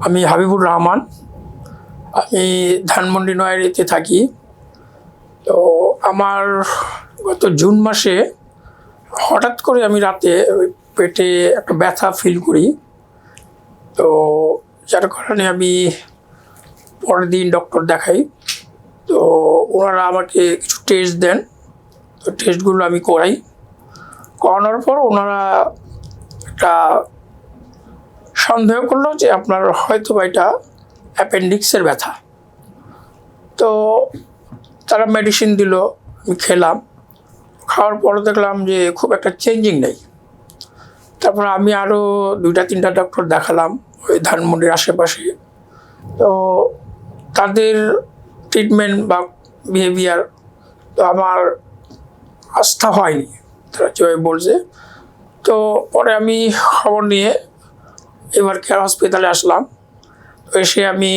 আমি হাবিবুর রহমান, আমি ধানমন্ডি নয়ারিতে থাকি। তো আমার গত জুন মাসে হঠাৎ করে আমি রাতে পেটে একটা ব্যথা ফিল করি। তো যার কারণে আমি পরের দিন ডক্টর দেখাই। তো ওনারা আমাকে কিছু টেস্ট দেন। তো টেস্টগুলো আমি করাই। করানোর পর ওনারা একটা সন্দেহ করল যে আপনার হয়তো বা এটা অ্যাপেন্ডিক্সের ব্যথা। তো তারা মেডিসিন দিল, আমি খেলাম। খাওয়ার পরে দেখলাম যে খুব একটা চেঞ্জিং নেই। তারপর আমি আরও দুইটা, তিনটা ডক্টর দেখালাম ওই ধানমন্ডির আশেপাশে। তো তাদের ট্রিটমেন্ট বা বিহেভিয়ার তো আমার আস্থা হয়নি, তারা যেভাবে বলছে। তো পরে আমি খবর নিয়ে এবার কেয়ার হসপিটালে আসলাম। এসে আমি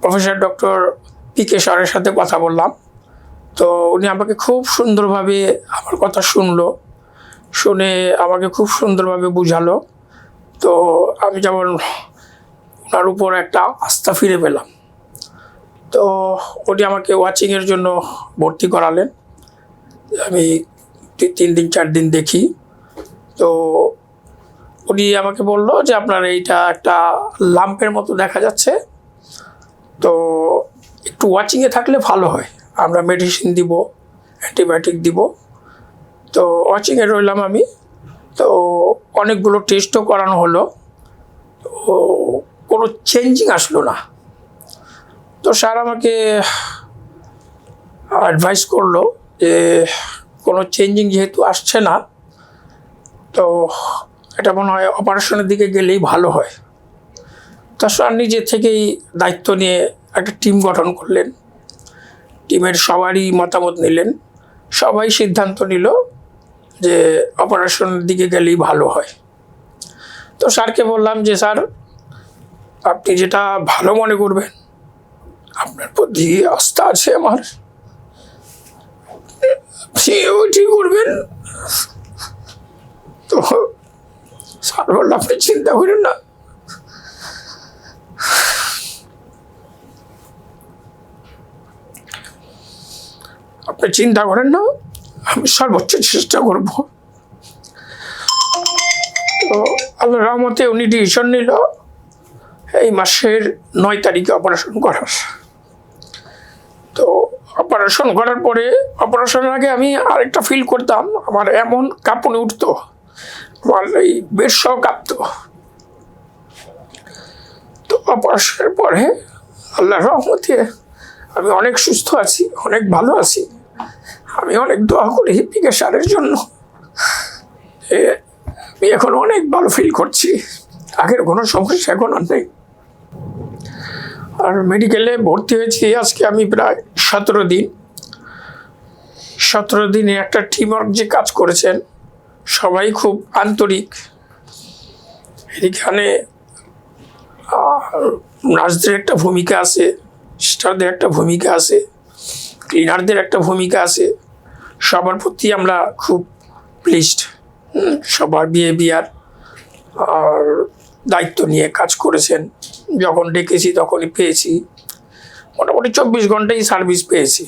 প্রফেসর ডক্টর পি কে সারের সাথে কথা বললাম। তো উনি আমাকে খুব সুন্দরভাবে আমার কথা শুনলো, শুনে আমাকে খুব সুন্দরভাবে বুঝালো। তো আমি যেমন ওনার উপর একটা আস্থা ফিরে পেলাম। তো উনি আমাকে ওয়াচিংয়ের জন্য ভর্তি করালেন। আমি তিন দিন, চার দিন দেখি। তো উনি আমাকে বলল যে আপনার এইটা একটা লাম্পের মতো দেখা যাচ্ছে। তো একটু ওয়াচিংয়ে থাকলে ভালো হয়। আমরা মেডিসিন দিব অ্যান্টিবায়োটিক দিব। তো ওয়াচিংয়ে রইলাম আমি। তো অনেকগুলো টেস্টও করানো হলো। তো কোনো চেঞ্জিং আসলো না। তো স্যার আমাকে অ্যাডভাইস করল যে কোনো চেঞ্জিং যেহেতু আসছে না, তো এটা মনে হয় অপারেশনের দিকে গেলেই ভালো হয়। তা স্যার নিজে থেকেই দায়িত্ব নিয়ে একটা টিম গঠন করলেন। টিমের সবারই মতামত নিলেন। সবাই সিদ্ধান্ত নিল যে অপারেশনের দিকে গেলেই ভালো হয়। তো স্যারকে বললাম যে, স্যার, আপনি যেটা ভালো মনে করবেন, আপনার প্রতি আস্থা আছে আমার। আপনি ওইটি করবেন। তো স্যার বলল আপনি চিন্তা করেন না। আপনি চিন্তা করেন না, আমি সর্বোচ্চ চেষ্টা করব। তো আল্লাহ রহমতে উনি ডিসিশন নিল এই মাসের নয় তারিখে অপারেশন করার। তো অপারেশন করার পরে অপারেশনের আগে আমি আরেকটা ফিল করতাম, আমার এমন কাঁপুনি উঠতো। এই তো অপারেশনের পরে আল্লাহ রহমতে আমি অনেক সুস্থ আছি, অনেক ভালো আছি। আমি অনেক দোয়া করি পিকে সারের জন্য আমি এখন অনেক ভালো ফিল করছি। আগের কোনো সমস্যা এখন আর নেই। আর মেডিকেলে ভর্তি হয়েছি আজকে আমি প্রায় সতেরো দিন। সতেরো দিনে একটা টিমওয়ার্ক যে কাজ করেছেন সবাই খুব আন্তরিক। এখানে নার্সদের একটা ভূমিকা আছে স্টারদের একটা ভূমিকা আছে, ক্লিনারদের একটা ভূমিকা আছে। সবার প্রতি আমরা খুব প্লিজড সবার বিহেভিয়ার আর দায়িত্ব নিয়ে কাজ করেছেন। যখন ডেকেছি তখনই পেয়েছি। মোটামুটি চব্বিশ ঘন্টাই সার্ভিস পেয়েছি।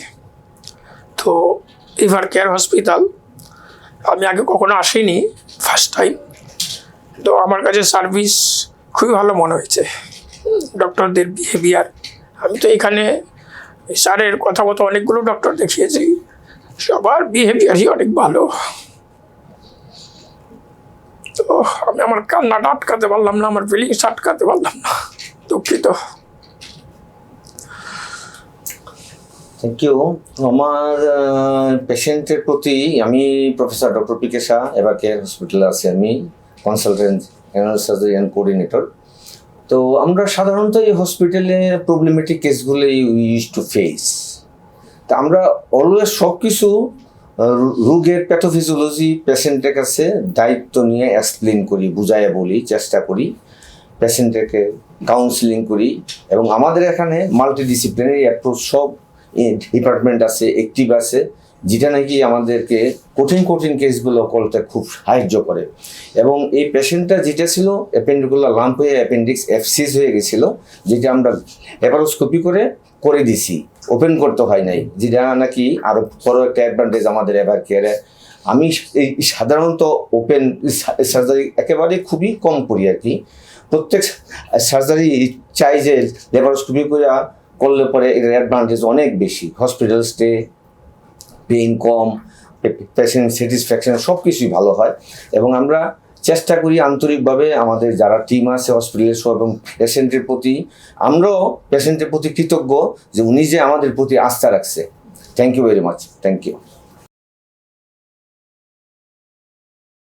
তো এভার কেয়ার হসপিটাল আমি আগে কখনো আসিনি ফার্স্ট টাইম তো আমার কাছে সার্ভিস খুবই ভালো মনে হয়েছে। ডক্টরদের বিহেভিয়ার আমি তো এখানে স্যারের কথা মতো অনেকগুলো ডক্টর দেখিয়েছি। সবার বিহেভিয়ারই অনেক ভালো। তো আমি আমার কান্নাটা আটকাতে পারলাম না, আমার ফিলিংস আটকাতে পারলাম না, দুঃখিত। থ্যাংক ইউ আমার পেশেন্টের প্রতি আমি professor doctor P K Shah এবার কেয়ার হসপিটালে আছি আমি consultant general surgery and coordinator তো আমরা সাধারণত এই হসপিটালে প্রবলেমেটিক কেসগুলো ইউজ টু ফেস তা আমরা অলওয়েজ সব কিছু রোগের প্যাথোফিজিওলজি পেশেন্টের কাছে দায়িত্ব নিয়ে এক্সপ্লেন করি, বুঝাইয়া বলি, চেষ্টা করি পেশেন্টকে কাউন্সিলিং করি এবং আমাদের এখানে মাল্টিডিসিপ্লিনারি অ্যাপ্রোচ সব ডিপার্টমেন্ট আছে অ্যাক্টিভ আছে, যেটা নাকি আমাদেরকে কঠিন কঠিন কেসগুলো করতে খুব সাহায্য করে। এবং এই পেশেন্টটা যেটা ছিল অ্যাপেন্ডিকুলার লাম্প হয়ে অ্যাপেন্ডিক্স এফসিস হয়ে গেছিল, যেটা আমরা ল্যাপারোস্কোপি করে করে দিছি। ওপেন করতে হয় নাই, যেটা নাকি আরও বড় একটা অ্যাডভান্টেজ আমাদের এবার কেয়ারে আমি এই সাধারণত ওপেন সার্জারি একেবারে খুবই কম করি আর কি। প্রত্যেক সার্জারি চাই যে লেবারোস্কোপি করে করলে পরে এর অ্যাডভান্টেজ অনেক বেশি। হসপিটাল স্টে পেইন কম পেশেন্ট স্যাটিসফ্যাকশন সব কিছুই ভালো হয়। এবং আমরা চেষ্টা করি আন্তরিকভাবে আমাদের যারা টিম আছে হসপিটালের সব এবং পেশেন্টের প্রতি, আমরাও পেশেন্টের প্রতি কৃতজ্ঞ যে উনি যে আমাদের প্রতি আস্থা রাখছে। Thank you very much thank you